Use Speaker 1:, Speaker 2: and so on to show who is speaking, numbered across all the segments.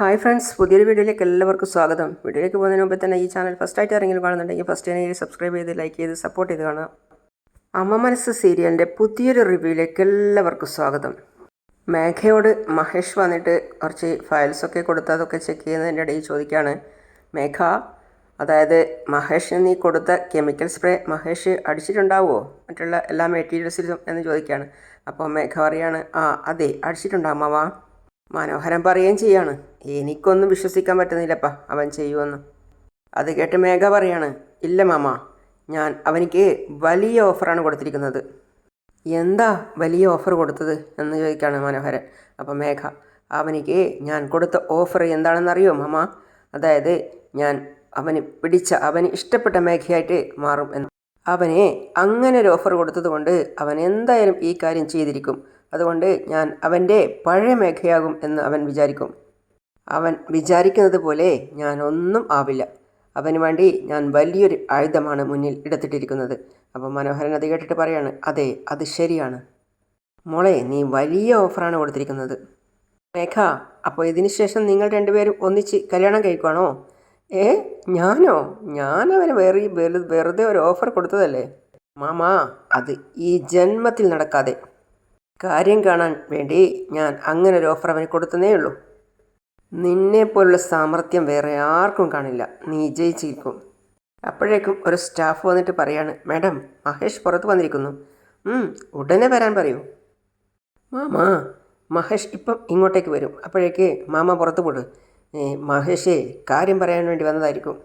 Speaker 1: Hi friends പുതിയൊരു വീഡിയോയിലേക്ക് എല്ലാവർക്കും സ്വാഗതം. വീഡിയോയിലേക്ക് പോകുന്നതിന് മുമ്പ് തന്നെ ഈ ചാനൽ ഫസ്റ്റ് ആയിട്ട് ആരെങ്കിലും കാണുന്നുണ്ടെങ്കിൽ ഫസ്റ്റ് തന്നെ സബ്സ്ക്രൈബ് ചെയ്ത് ലൈക്ക് ചെയ്ത് സപ്പോർട്ട് ചെയ്ത് കാണാം അമ്മ മനസ്സ് സീരിയലിന്റെ പുതിയൊരു റിവ്യൂയിലേക്ക് എല്ലാവർക്കും സ്വാഗതം. മേഘയോട് മഹേഷ് വന്നിട്ട് കുറച്ച് ഫയൽസൊക്കെ കൊടുത്ത് അതൊക്കെ ചെക്ക് ചെയ്യുന്നതിന്റെ ഇടയിൽ ചോദിക്കുകയാണ് മേഘ അതായത് മഹേഷിന് നീ കൊടുത്ത കെമിക്കൽ സ്പ്രേ മഹേഷ് അടിച്ചിട്ടുണ്ടാവുമോ മറ്റുള്ള എല്ലാ മെറ്റീരിയൽസിലും എന്ന് ചോദിക്കുകയാണ്. അപ്പോൾ മേഘ പറയാണ് ആ അതെ അടിച്ചിട്ടുണ്ടാവും മനോഹരൻ പറയുകയും ചെയ്യാണ്. എനിക്കൊന്നും വിശ്വസിക്കാൻ പറ്റുന്നില്ലപ്പാ അവൻ ചെയ്യുമെന്ന്. അത് കേട്ട് മേഘ പറയാണ് ഇല്ല മാമ ഞാൻ അവനിക്ക് വലിയ ഓഫറാണ് കൊടുത്തിരിക്കുന്നത്. എന്താ വലിയ ഓഫർ കൊടുത്തത്? എന്ന് ചോദിക്കുകയാണ് മനോഹരൻ. അപ്പം മേഘ അവനിക്ക് ഞാൻ കൊടുത്ത ഓഫർ എന്താണെന്നറിയോ മാമ? അതായത് ഞാൻ അവന് പിടിച്ച അവന് ഇഷ്ടപ്പെട്ട മേഘയായിട്ട് മാറും എന്ന്. അവനെ അങ്ങനെ ഒരു ഓഫർ കൊടുത്തതുകൊണ്ട് അവൻ എന്തായാലും ഈ കാര്യം ചെയ്തിരിക്കും. അതുകൊണ്ട് ഞാൻ അവന്റെ പഴയ മേഘയാകും എന്ന് അവൻ വിചാരിക്കും. അവൻ വിചാരിക്കുന്നത് പോലെ ഞാൻ ഒന്നും ആവില്ല. അവന് വേണ്ടി ഞാൻ വലിയൊരു ആയുധമാണ് മുന്നിൽ എടുത്തിട്ടിരിക്കുന്നത്. അപ്പോൾ മനോഹരൻ അത് കേട്ടിട്ട് പറയാണ് അതെ അത് ശരിയാണ്. മോളെ നീ വലിയ ഓഫറാണ് കൊടുത്തിരിക്കുന്നത്. മേഘ അപ്പോൾ ഇതിന് ശേഷം നിങ്ങൾ രണ്ടുപേരും ഒന്നിച്ച് കല്യാണം കഴിക്കുവാണോ? ഏ ഞാനോ? ഞാനവന് വെറു- വെറുതെ ഒരു ഓഫർ കൊടുത്തതല്ലേ? മാമാ അത് ഈ ജന്മത്തിൽ നടക്കാതെ. കാര്യം കാണാൻ വേണ്ടി ഞാൻ അങ്ങനെ ഒരു ഓഫർ അവന് കൊടുത്തതേ ഉള്ളൂ നിന്നെപ്പോലുള്ള സാമർഥ്യം വേറെ ആർക്കും കാണില്ല. നീ ജയിച്ചിരിക്കും. അപ്പോഴേക്കും ഒരു സ്റ്റാഫ് വന്നിട്ട് പറയാണ് മാഡം മഹേഷ് പുറത്ത് വന്നിരിക്കുന്നു. "ഉം, ഉടനെ വരാൻ പറയൂ. മാമാ മഹേഷ് ഇപ്പം ഇങ്ങോട്ടേക്ക് വരും. അപ്പോഴേക്ക് മാമ പുറത്ത് പോട്. മഹേഷേ കാര്യം പറയാൻ വേണ്ടി വന്നതായിരിക്കും.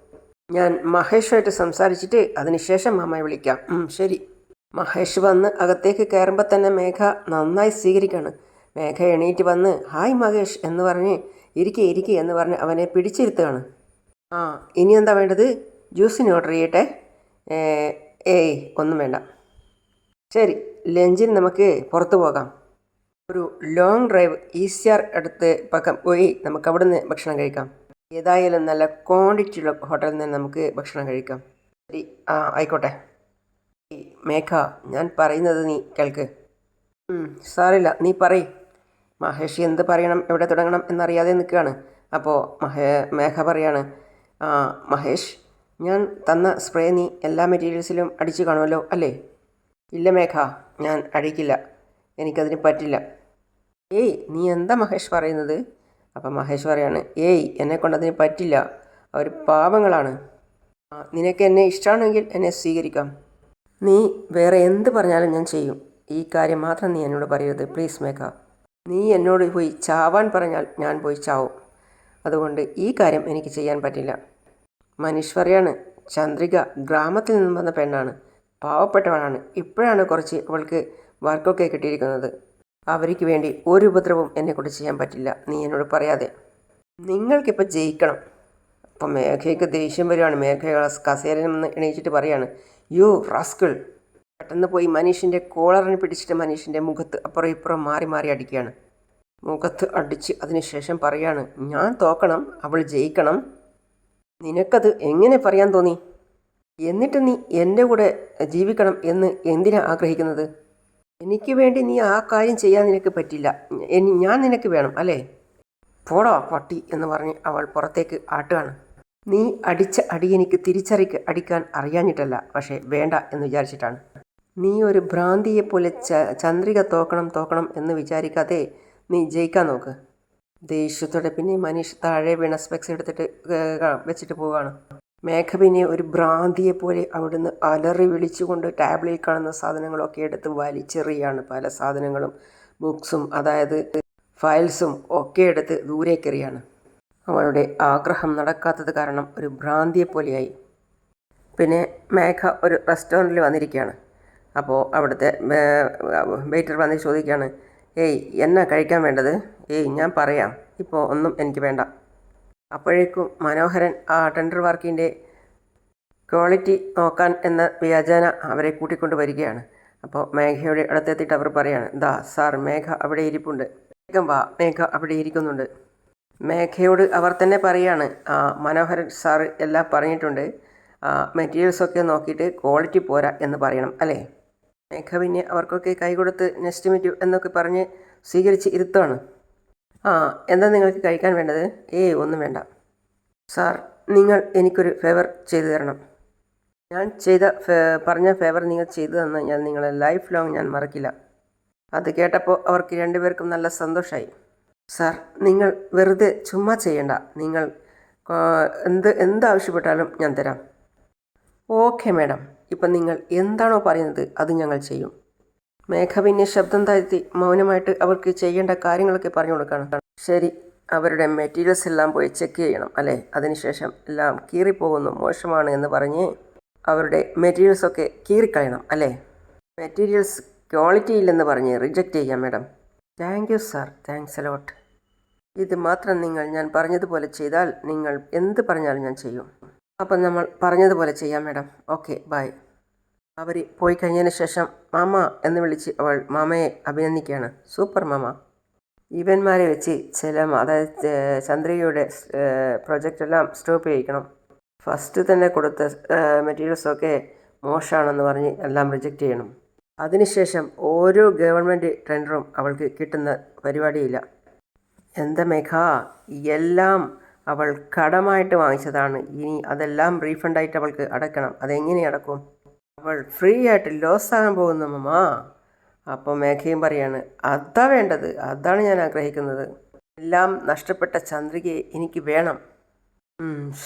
Speaker 1: ഞാൻ മഹേഷുമായിട്ട് സംസാരിച്ചിട്ട് അതിനുശേഷം മാമയെ വിളിക്കാം. ശരി. മഹേഷ് വന്ന് അകത്തേക്ക് കയറുമ്പോൾ തന്നെ മേഘ നന്നായി സ്വീകരിക്കുകയാണ് മേഘ എണീറ്റ് വന്ന് ഹായ് മഹേഷ് എന്ന് പറഞ്ഞ് ഇരിക്കെ ഇരിക്കെ എന്ന് പറഞ്ഞ് അവനെ പിടിച്ചിരുത്തുകയാണ്. ആ ഇനി എന്താ വേണ്ടത്? ജ്യൂസിന് ഓർഡർ ചെയ്യട്ടെ? ഏയ് ഒന്നും വേണ്ട. ശരി ലഞ്ചിന് നമുക്ക് പുറത്തു പോകാം. ഒരു ലോങ് ഡ്രൈവ് ഈസിയാർ എടുത്ത് പക്കം പോയി നമുക്ക് അവിടുന്ന് ഭക്ഷണം കഴിക്കാം. ഏതായാലും നല്ല ക്വാണ്ടിറ്റിയുള്ള ഹോട്ടലിൽ നിന്ന് നമുക്ക് ഭക്ഷണം കഴിക്കാം. ശരി ആ ആയിക്കോട്ടെ. മേഘ ഞാൻ പറയുന്നത് നീ കേൾക്ക്. സാറില്ല നീ പറ മഹേഷ് എന്ത് പറയണം എവിടെ തുടങ്ങണം എന്നറിയാതെ നിൽക്കുകയാണ്. അപ്പോൾ മഹേ മേഘ പറയാണ് മഹേഷ് ഞാൻ തന്ന സ്പ്രേ നീ എല്ലാ മെറ്റീരിയൽസിലും അടിച്ചു കാണുമല്ലോ അല്ലേ? ഇല്ല മേഘ ഞാൻ അഴിക്കില്ല. എനിക്കതിന് പറ്റില്ല. ഏയ് നീ എന്താ മഹേഷ് പറയുന്നത്? അപ്പം മഹേഷ് പറയാണ് ഏയ് എന്നെ കൊണ്ടതിന് പറ്റില്ല. അവർ പാപങ്ങളാണ് നിനക്ക് എന്നെ ഇഷ്ടമാണെങ്കിൽ എന്നെ സ്വീകരിക്കാം. നീ വേറെ എന്ത് പറഞ്ഞാലും ഞാൻ ചെയ്യും. ഈ കാര്യം മാത്രം നീ എന്നോട് പറയരുത്. പ്ലീസ് മേക്ക നീ എന്നോട് പോയി ചാവാൻ പറഞ്ഞാൽ ഞാൻ പോയി ചാവും. അതുകൊണ്ട് ഈ കാര്യം എനിക്ക് ചെയ്യാൻ പറ്റില്ല. മനീഷ് ചന്ദ്രിക ഗ്രാമത്തിൽ നിന്നും വന്ന പെണ്ണാണ്. പാവപ്പെട്ടവളാണ്. ഇപ്പോഴാണ് കുറച്ച് അവൾക്ക് വർക്കൊക്കെ കിട്ടിയിരിക്കുന്നത്. അവർക്ക് വേണ്ടി ഒരു ഉപദ്രവവും എന്നെക്കൊണ്ട് ചെയ്യാൻ പറ്റില്ല. നീ എന്നോട് പറയാതെ. നിങ്ങൾക്കിപ്പോൾ ജയിക്കണം. അപ്പം മേഘയ്ക്ക് ദേഷ്യം വരികയാണ് മേഘ കസേരയിൽ നിന്ന് എണീച്ചിട്ട് പറയാണ്. യു റാസ്കിൾ പെട്ടെന്ന് പോയി മനീഷിന്റെ കോളറിന് പിടിച്ചിട്ട് മനീഷിന്റെ മുഖത്ത് അപ്പുറം ഇപ്പുറം മാറി മാറി അടിക്കുകയാണ്. മുഖത്ത് അടിച്ച് അതിനുശേഷം പറയാണ് ഞാൻ തോക്കണം അവൾ ജയിക്കണം. നിനക്കത് എങ്ങനെ പറയാൻ തോന്നി? എന്നിട്ട് നീ എന്റെ കൂടെ ജീവിക്കണം എന്ന് എന്തിനാ ആഗ്രഹിക്കുന്നത്? എനിക്ക് വേണ്ടി നീ ആ കാര്യം ചെയ്യാൻ നിനക്ക് പറ്റില്ല. ഞാൻ നിനക്ക് വേണം അല്ലേ? പോടോ പട്ടി എന്ന് പറഞ്ഞ് അവൾ പുറത്തേക്ക് ആട്ടുകയാണ്. നീ അടിച്ച അടി എനിക്ക് തിരിച്ചറിക്ക് അടിക്കാൻ അറിയാഞ്ഞിട്ടല്ല പക്ഷേ വേണ്ട എന്ന് വിചാരിച്ചിട്ടാണ്. നീ ഒരു ഭ്രാന്തിയെപ്പോലെ ച ചന്ദ്രിക തോക്കണം തോക്കണം എന്ന് വിചാരിക്കാതെ നീ ജയിക്കാൻ നോക്ക്. ദേഷ്യത്തോടെ പിന്നെ മനീഷ് താഴെ വീണ സ്പെക്സ് എടുത്തിട്ട് വെച്ചിട്ട് പോവുകയാണ് മേഘ പിന്നെ ഒരു ഭ്രാന്തിയെ പോലെ അവിടുന്ന് അലറി വിളിച്ചുകൊണ്ട് ടാബ്ലിൽ കാണുന്ന സാധനങ്ങളൊക്കെ എടുത്ത് വലിച്ചെറിയാണ് പല സാധനങ്ങളും ബുക്സും അതായത് ഫയൽസും ഒക്കെ എടുത്ത് ദൂരേക്കെറിയാണ്. അവളുടെ ആഗ്രഹം നടക്കാത്തത് കാരണം ഒരു ഭ്രാന്തിയെ പോലെയായി. പിന്നെ മേഘ ഒരു റെസ്റ്റോറന്റിൽ വന്നിരിക്കുകയാണ്. അപ്പോൾ അവിടുത്തെ വെയിറ്റർ വന്ന് ചോദിക്കുകയാണ് ഏയ് എന്നാ കഴിക്കാൻ വേണ്ടത്? ഏയ് ഞാൻ പറയാം. ഇപ്പോൾ ഒന്നും എനിക്ക് വേണ്ട. അപ്പോഴേക്കും മനോഹരൻ ആ ടെൻഡർ വർക്കിന്റെ ക്വാളിറ്റി നോക്കാൻ എന്ന വ്യാജന അവരെ കൂട്ടിക്കൊണ്ട് വരികയാണ്. അപ്പോൾ മേഘയുടെ അടുത്തെത്തിയിട്ട് അവർ പറയാണ് ദാ സാർ മേഘ അവിടെ ഇരിപ്പുണ്ട്. വേഗം വാ മേഘ അവിടെ ഇരിക്കുന്നുണ്ട്. മേഘയോട് അവർ തന്നെ പറയാണ്. മനോഹരൻ സാറ് എല്ലാം പറഞ്ഞിട്ടുണ്ട്. മെറ്റീരിയൽസൊക്കെ നോക്കിയിട്ട് ക്വാളിറ്റി പോരാ എന്ന് പറയണം അല്ലേ? മേഘ പിന്നെ അവർക്കൊക്കെ കൈ കൊടുത്ത് നെക്സ്റ്റ് മീറ്റ് എന്നൊക്കെ പറഞ്ഞ് സ്വീകരിച്ച് ഇരുത്താണ്. ആ എന്താ നിങ്ങൾക്ക് കഴിക്കാൻ വേണ്ടത്? ഏയ് ഒന്നും വേണ്ട. സാർ നിങ്ങൾ എനിക്കൊരു ഫേവർ ചെയ്തു തരണം. ഞാൻ ചെയ്ത പറഞ്ഞ ഫേവർ നിങ്ങൾ ചെയ്തു തന്ന ഞാൻ നിങ്ങളെ ലൈഫ് ലോങ് ഞാൻ മറക്കില്ല. അത് കേട്ടപ്പോൾ അവർക്ക് രണ്ടുപേർക്കും നല്ല സന്തോഷമായി സാർ നിങ്ങൾ വെറുതെ ചുമ്മാ ചെയ്യണ്ട. നിങ്ങൾ എന്ത് എന്താവശ്യപ്പെട്ടാലും ഞാൻ തരാം. Okay madam. ഇപ്പം നിങ്ങൾ എന്താണോ പറയുന്നത് അത് ഞങ്ങൾ ചെയ്യും. മേഘ ശബ്ദം താഴ്ത്തി മൗനമായിട്ട് അവർക്ക് ചെയ്യേണ്ട കാര്യങ്ങളൊക്കെ പറഞ്ഞു കൊടുക്കണം. ശരി അവരുടെ മെറ്റീരിയൽസ് എല്ലാം പോയി ചെക്ക് ചെയ്യണം അല്ലേ? അതിനുശേഷം എല്ലാം കീറിപ്പോകുന്നു മോശമാണ് എന്ന് പറഞ്ഞ് അവരുടെ മെറ്റീരിയൽസൊക്കെ കീറിക്കളയണം അല്ലേ? മെറ്റീരിയൽസ് ക്വാളിറ്റി ഇല്ലെന്ന് പറഞ്ഞ് റിജക്റ്റ് ചെയ്യാം madam. Thank you sir. Thanks a lot ഇത് മാത്രം നിങ്ങൾ ഞാൻ പറഞ്ഞതുപോലെ ചെയ്താൽ നിങ്ങൾ എന്ത് പറഞ്ഞാലും ഞാൻ ചെയ്യും. അപ്പം നമ്മൾ പറഞ്ഞതുപോലെ ചെയ്യാം മാഡം. Okay bye. അവർ പോയി കഴിഞ്ഞതിന് ശേഷം മാമ എന്ന് വിളിച്ച് അവൾ മാമയെ അഭിനന്ദിക്കുകയാണ്. Super mama. ഇവന്മാരെ വെച്ച് ചില അതായത് ചന്ദ്രികയുടെ പ്രൊജക്റ്റെല്ലാം സ്റ്റോപ്പ് ചെയ്യിക്കണം. ഫസ്റ്റ് തന്നെ കൊടുത്ത മെറ്റീരിയൽസൊക്കെ മോശമാണെന്ന് പറഞ്ഞ് എല്ലാം റിജക്റ്റ് ചെയ്യണം. അതിനുശേഷം ഓരോ ഗവൺമെന്റ് ടെൻഡറും അവൾക്ക് കിട്ടുന്ന പരിപാടിയില്ല. എന്താ മേഘ എല്ലാം അവൾ കടമായിട്ട് വാങ്ങിച്ചതാണ്. ഇനി അതെല്ലാം റീഫണ്ടായിട്ട് അവൾക്ക് അടക്കണം. അതെങ്ങനെ അടക്കും? അവൾ ഫ്രീ ആയിട്ട് ലോസ് ആകാൻ പോകുന്നു മമ്മാ. അപ്പോൾ മേഘയും പറയാണ് അതാ വേണ്ടത്. അതാണ് ഞാൻ ആഗ്രഹിക്കുന്നത്. എല്ലാം നഷ്ടപ്പെട്ട ചന്ദ്രികയെ എനിക്ക് വേണം.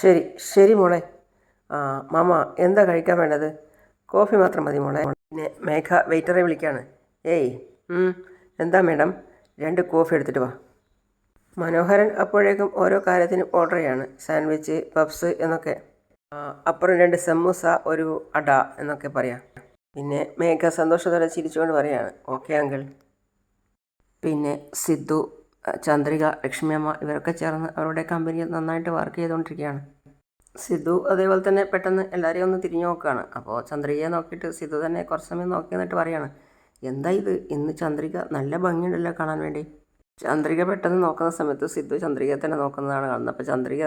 Speaker 1: ശരി. ശരി മോളെ. ആ മാമ എന്താ കഴിക്കാൻ വേണ്ടത്? കോഫി മാത്രം മതി മോളെ. മേഘ വെയിറ്ററെ വിളിക്കുകയാണ് ഏയ് എന്താ മേഡം? രണ്ട് കോഫി എടുത്തിട്ട് വാ. മനോഹരൻ അപ്പോഴേക്കും ഓരോ കാര്യത്തിനും ഓർഡർ ചെയ്യാണ്. സാൻഡ്വിച്ച് പപ്സ് എന്നൊക്കെ. അപ്പുറം രണ്ട് സമൂസ ഒരു അട എന്നൊക്കെ പറയാം. പിന്നെ മേഘ സന്തോഷത്തോടെ ചിരിച്ചുകൊണ്ട് പറയാണ്. ഓക്കെ അങ്കിൾ പിന്നെ സിദ്ധു ചന്ദ്രിക ലക്ഷ്മിയമ്മ ഇവരൊക്കെ ചേർന്ന് അവരുടെ കമ്പനിയിൽ നന്നായിട്ട് വർക്ക് ചെയ്തുകൊണ്ടിരിക്കുകയാണ്. സിദ്ധു അതേപോലെ തന്നെ പെട്ടെന്ന് എല്ലാവരെയും ഒന്ന് തിരിഞ്ഞു നോക്കുകയാണ്. അപ്പോൾ ചന്ദ്രികയെ നോക്കിയിട്ട് സിദ്ധു തന്നെ കുറച്ച് സമയം നോക്കി എന്നിട്ട് പറയാണ് എന്താ ഇത്? ഇന്ന് ചന്ദ്രിക നല്ല ഭംഗിയുണ്ടല്ലോ കാണാൻ വേണ്ടി. ചന്ദ്രിക പെട്ടെന്ന് നോക്കുന്ന സമയത്ത് സിദ്ധു ചന്ദ്രികയെ തന്നെ നോക്കുന്നതാണ് കാണുന്നത്. അപ്പോൾ ചന്ദ്രിക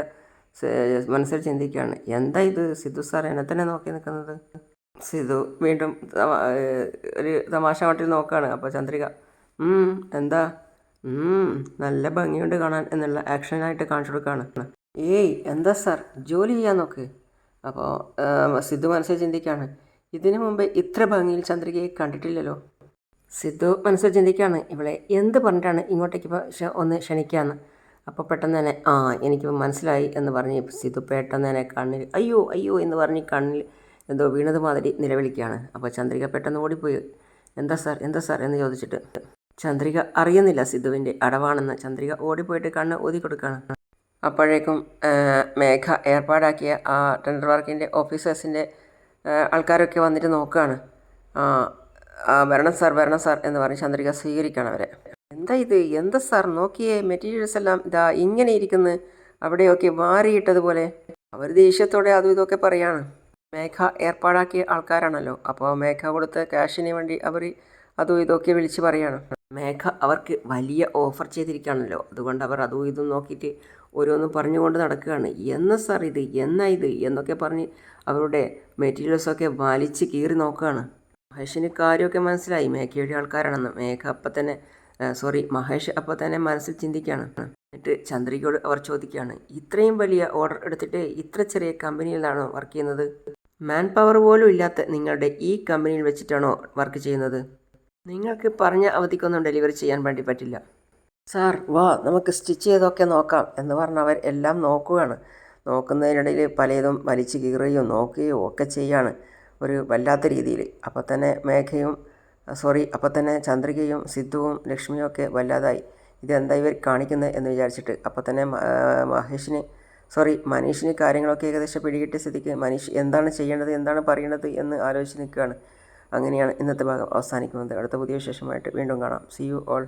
Speaker 1: മനസ്സിൽ ചിന്തിക്കുകയാണ് എന്താ ഇത്? സിദ്ധു സാർ എന്നെ തന്നെ നോക്കി നിൽക്കുന്നത്. സിദ്ധു വീണ്ടും ഒരു തമാശ മട്ടിൽ നോക്കുകയാണ്. അപ്പോൾ ചന്ദ്രിക "ഉം, എന്താ? നല്ല ഭംഗിയുണ്ട് കാണാൻ എന്നുള്ള ആക്ഷനായിട്ട് കാണിച്ചു കൊടുക്കുകയാണ്. ഏയ് എന്താ സാർ? ജോലി ചെയ്യാൻ നോക്ക്. അപ്പോൾ സിദ്ധു മനസ്സിൽ ചിന്തിക്കുകയാണ് ഇതിനു മുമ്പ് ഇത്ര ഭംഗിയിൽ ചന്ദ്രികയെ കണ്ടിട്ടില്ലല്ലോ. സിദ്ധു മനസ്സിൽ ചിന്തിക്കുകയാണ് ഇവളെ എന്ത് പറഞ്ഞിട്ടാണ് ഇങ്ങോട്ടേക്ക് ഒന്ന് ക്ഷണിക്കാമെന്ന് അപ്പോൾ പെട്ടെന്ന് തന്നെ ആ എനിക്കിപ്പോൾ മനസ്സിലായി എന്ന് പറഞ്ഞ് സിദ്ധു പെട്ടെന്ന് തന്നെ കണ്ണിൽ അയ്യോ അയ്യോ എന്ന് പറഞ്ഞ് കണ്ണിൽ എന്തോ വീണത് മാതിരി നിലവിളിക്കുകയാണ് അപ്പോൾ ചന്ദ്രിക പെട്ടെന്ന് ഓടിപ്പോയി. എന്താ സാർ? എന്താ സാർ? എന്ന് ചോദിച്ചിട്ട്. ചന്ദ്രിക അറിയുന്നില്ല സിദ്ധുവിന്റെ അടവാണെന്ന്. ചന്ദ്രിക ഓടിപ്പോയിട്ട് കണ്ണ് ഊതി കൊടുക്കുകയാണ് അപ്പോഴേക്കും മേഘ ഏർപ്പാടാക്കിയ ആ ടെൻഡർ വർക്കിന്റെ ഓഫീസേഴ്സിന്റെ ആൾക്കാരൊക്കെ വന്നിട്ട് നോക്കുകയാണ് വരണം സാർ വരണം സാർ എന്ന് പറഞ്ഞ് ചന്ദ്രിക സ്വീകരിക്കുകയാണ് അവരെ. എന്താ ഇത്? എന്താ സാർ? നോക്കിയേ മെറ്റീരിയൽസ് എല്ലാം ഇതാ ഇങ്ങനെ ഇരിക്കുന്നു. അവിടെയൊക്കെ മാറിയിട്ടതുപോലെ അവർ ദേഷ്യത്തോടെ അതും ഇതൊക്കെ പറയാണ്. മേഘ ഏർപ്പാടാക്കിയ ആൾക്കാരാണല്ലോ. അപ്പോൾ മേഘ കൊടുത്ത ക്യാഷിന് വേണ്ടി അവർ അതും ഇതൊക്കെ വിളിച്ച് പറയാണ്. മേഘ അവർക്ക് വലിയ ഓഫർ ചെയ്തിരിക്കുകയാണല്ലോ. അതുകൊണ്ട് അവർ അതും ഇതും നോക്കിയിട്ട് ഓരോന്നും പറഞ്ഞുകൊണ്ട് നടക്കുകയാണ്. എന്ന സാർ ഇത്? എന്നാ ഇത്? എന്നൊക്കെ പറഞ്ഞ് അവരുടെ മെറ്റീരിയൽസൊക്കെ വലിച്ച് കീറി നോക്കുകയാണ്. മഹേഷിന് കാര്യമൊക്കെ മനസ്സിലായി. മേഘയുടെ ആൾക്കാരാണെന്ന്. മേഘ അപ്പം തന്നെ സോറി മഹേഷ് അപ്പം തന്നെ മനസ്സിൽ ചിന്തിക്കുകയാണ്. എന്നിട്ട് ചന്ദ്രികയോട് അവർ ചോദിക്കുകയാണ് ഇത്രയും വലിയ ഓർഡർ എടുത്തിട്ട് ഇത്ര ചെറിയ കമ്പനിയിലാണോ വർക്ക് ചെയ്യുന്നത്? മാൻ പവർ പോലും ഇല്ലാത്ത നിങ്ങളുടെ ഈ കമ്പനിയിൽ വെച്ചിട്ടാണോ വർക്ക് ചെയ്യുന്നത്? നിങ്ങൾക്ക് പറഞ്ഞ അവധിക്കൊന്നും ഡെലിവറി ചെയ്യാൻ വേണ്ടി പറ്റില്ല. സാർ വാ നമുക്ക് സ്റ്റിച്ച് ചെയ്തൊക്കെ നോക്കാം എന്ന് പറഞ്ഞ് അവർ എല്ലാം നോക്കുകയാണ്. നോക്കുന്നതിനിടയിൽ പലതും വലിച്ചു കീറുകയും നോക്കുകയോ ഒക്കെ ചെയ്യാണ് ഒരു വല്ലാത്ത രീതിയിൽ. അപ്പോൾ തന്നെ മേഘയും സോറി അപ്പോൾ തന്നെ ചന്ദ്രികയും സിദ്ധുവും ലക്ഷ്മിയും ഒക്കെ വല്ലാതായി. ഇതെന്താ ഇവർ കാണിക്കുന്നത് എന്ന് വിചാരിച്ചിട്ട് അപ്പോൾ തന്നെ മഹേഷിന് സോറി മനീഷിന് കാര്യങ്ങളൊക്കെ ഏകദേശം പിടികിട്ടിയ സ്ഥിതിക്ക് മനീഷ് എന്താണ് ചെയ്യേണ്ടത് എന്താണ് പറയേണ്ടത് എന്ന് ആലോചിച്ച് നിൽക്കുകയാണ്. അങ്ങനെയാണ് ഇന്നത്തെ ഭാഗം അവസാനിക്കുന്നത്. അടുത്ത പുതിയ വിശേഷമായിട്ട് വീണ്ടും കാണാം. C you all